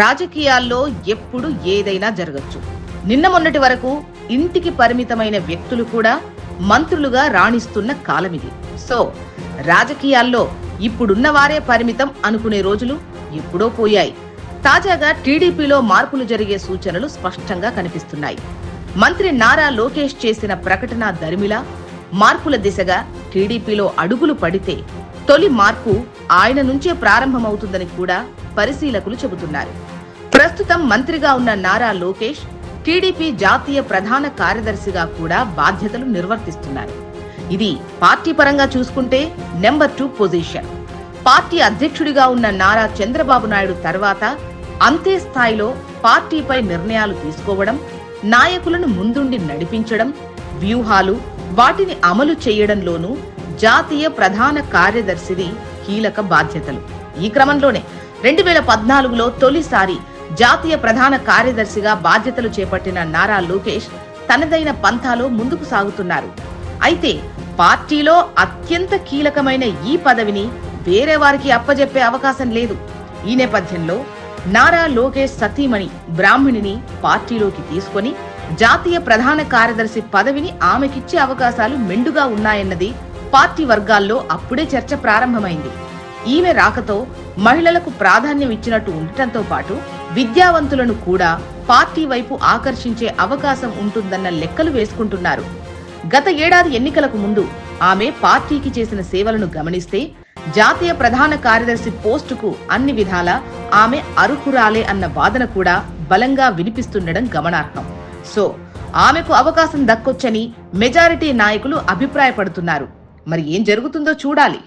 రాజకీయాల్లో ఎప్పుడు ఏదైనా జరగచ్చు. నిన్న మొన్నటి వరకు ఇంటికి పరిమితమైన వ్యక్తులు కూడా మంత్రులుగా రాణిస్తున్న కాలమిది సో రాజకీయాల్లో ఇప్పుడున్న వారే పరిమితం అనుకునే రోజులు ఎప్పుడో పోయాయి. తాజాగా టీడీపీలో మార్పులు జరిగే సూచనలు స్పష్టంగా కనిపిస్తున్నాయి. మంత్రి నారా లోకేష్ చేసిన ప్రకటన దరిమిలా మార్పుల దిశగా టీడీపీలో అడుగులు పడితే తొలి మార్పు ఆయన నుంచే ప్రారంభమవుతుందని కూడా పరిశీలకులు చెబుతున్నారు. ప్రస్తుతం మంత్రిగా ఉన్న నారా లోకేష్ టీడీపీ జాతీయ ప్రధాన కార్యదర్శిగా కూడా బాధ్యతలు నిర్వర్తిస్తున్నారు. ఇది పార్టీ పరంగా చూసుకుంటే నెంబర్ టూ పొజిషన్. పార్టీ అధ్యక్షుడిగా ఉన్న నారా చంద్రబాబు నాయుడు తర్వాత అంతే స్థాయిలో పార్టీపై నిర్ణయాలు తీసుకోవడం నాయకులను ముందుండి నడిపించడం వ్యూహాలు వాటిని అమలు చేయడంలోనూ జాతీయ ప్రధాన కార్యదర్శిది కీలక బాధ్యతలు. ఈ క్రమంలోనే రెండు వేల పద్నాలుగులో తొలిసారి జాతీయ ప్రధాన కార్యదర్శిగా బాధ్యతలు చేపట్టిన నారా లోకేష్ తనదైన పంథాలో ముందుకు సాగుతున్నారు. అయితే పార్టీలో అత్యంత కీలకమైన ఈ పదవిని వేరే వారికి అప్పజెప్పే అవకాశం లేదు. ఈ నేపథ్యంలో నారా లోకేష్ సతీమణి బ్రాహ్మణిని పార్టీలోకి తీసుకొని జాతీయ ప్రధాన కార్యదర్శి పదవిని ఆమెకిచ్చే అవకాశాలు మెండుగా ఉన్నాయన్నది పార్టీ వర్గాల్లో అప్పుడే చర్చ ప్రారంభమైంది. ఈమె రాకతో మహిళలకు ప్రాధాన్యం ఇచ్చినట్టు ఉండటంతో పాటు విద్యావంతులను కూడా పార్టీ వైపు ఆకర్షించే అవకాశం ఉంటుందన్న లెక్కలు వేసుకుంటున్నారు. గత ఏడాది ఎన్నికలకు ముందు ఆమె పార్టీకి చేసిన సేవలను గమనిస్తే జాతీయ ప్రధాన కార్యదర్శి పోస్టుకు అన్ని విధాలా ఆమె అర్హురాలే అన్న వాదన కూడా బలంగా వినిపిస్తుండడం గమనార్హం. సో ఆమెకు అవకాశం దక్కొచ్చని మెజారిటీ నాయకులు అభిప్రాయపడుతున్నారు. మరి ఏం జరుగుతుందో చూడాలి.